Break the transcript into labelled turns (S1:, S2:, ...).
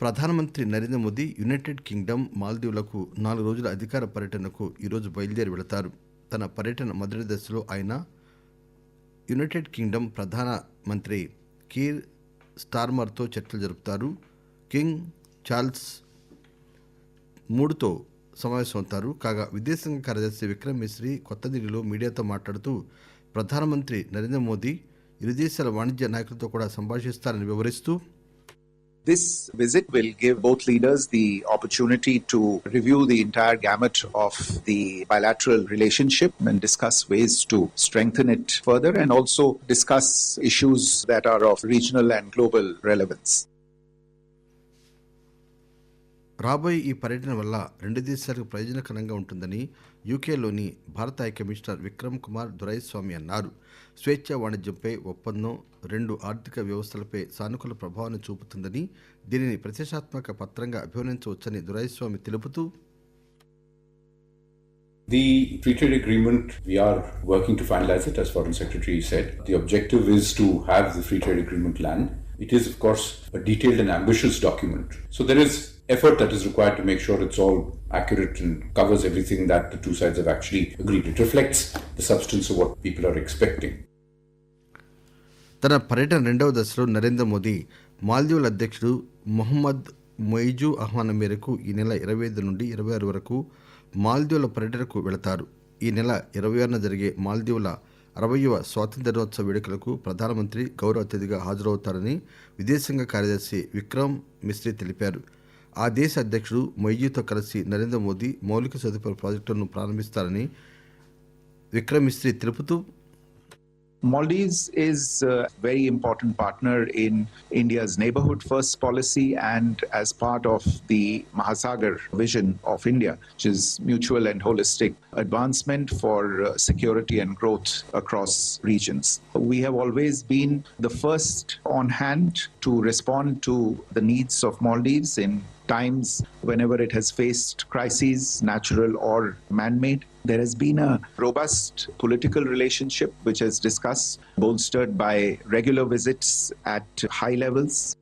S1: ప్రధానమంత్రి Narendra Modi United Kingdom మాల్దీవులకు నాలుగు రోజుల అధికార పర్యటనకు ఈరోజు బయలుదేరి వెళతారు. తన పర్యటన మొదటి దశలో ఆయన యునైటెడ్ కింగ్డమ్ ప్రధాన మంత్రి కీర్ స్టార్మర్తో చర్చలు జరుపుతారు. కింగ్ చార్ల్స్ మూడుతో సమావేశమవుతారు కాగా విదేశాంగ కార్యదర్శి విక్రమ్ మిశ్రీ కొత్త ఢిల్లీలో మీడియాతో మాట్లాడుతూ ప్రధానమంత్రి నరేంద్ర మోదీ ఇరు దేశాల వాణిజ్య నాయకులతో కూడా సంభాషిస్తారని వివరిస్తూ
S2: This visit will give both leaders the opportunity to review the entire gamut of the bilateral relationship and discuss ways to strengthen it further and also discuss issues that are of regional and global relevance.
S1: రాబోయే ఈ పర్యటన వల్ల రెండు దేశాలకు ప్రయోజనకరంగా ఉంటుందని యూకేలోని భారత హై కమిషనర్ విక్రమ్ కుమార్ దొరైస్వామి అన్నారు స్వేచ్ఛ వాణిజ్యంపై ఒప్పందం రెండు ఆర్థిక వ్యవస్థలపై సానుకూల ప్రభావాన్ని చూపుతుందని దీనిని ప్రతిష్టాత్మక పత్రంగా అభివర్ణించవచ్చని దొరైస్వామి తెలుపుతూ
S3: The free trade agreement, we are working to finalize it, as Foreign Secretary said. The objective is to have the free trade agreement land. It is, of course, a detailed and ambitious document. So there is effort that is required to make sure it's all accurate and covers everything that the two sides have actually agreed. It reflects the substance of what people are expecting.
S1: తన పర్యటన రెండవ దశలో నరేంద్ర మోదీ మాల్దీవుల అధ్యక్షుడు మొహమ్మద్ మొయిజు ఆహ్వానం మేరకు ఈ నెల ఇరవై ఐదు నుండి ఇరవై ఆరు వరకు మాల్దీవుల పర్యటనకు వెళతారు ఈ నెల ఇరవై ఆరున జరిగే మాల్దీవుల అరవయవ స్వాతంత్ర దినోత్సవ వేడుకలకు ప్రధానమంత్రి గౌరవ అతిథిగా హాజరవుతారని విదేశాంగ కార్యదర్శి విక్రమ్ మిశ్రీ తెలిపారు. ఆ దేశ అధ్యక్షుడు మొయిజీతో కలిసి నరేంద్ర మోదీ మౌలిక సదుపాయాల ప్రాజెక్టులను ప్రారంభిస్తారని విక్రమ్ మిశ్రీ తెలుపుతూ
S2: Maldives is a very important partner in India's neighborhood first policy and as part of the Mahasagar vision of India, which is mutual and holistic advancement for uh, security and growth across regions. We have always been the first on hand to respond to the needs of Maldives in times whenever it has faced crises, natural or man made. There has been a robust political relationship which is discussed, bolstered by regular visits at high levels.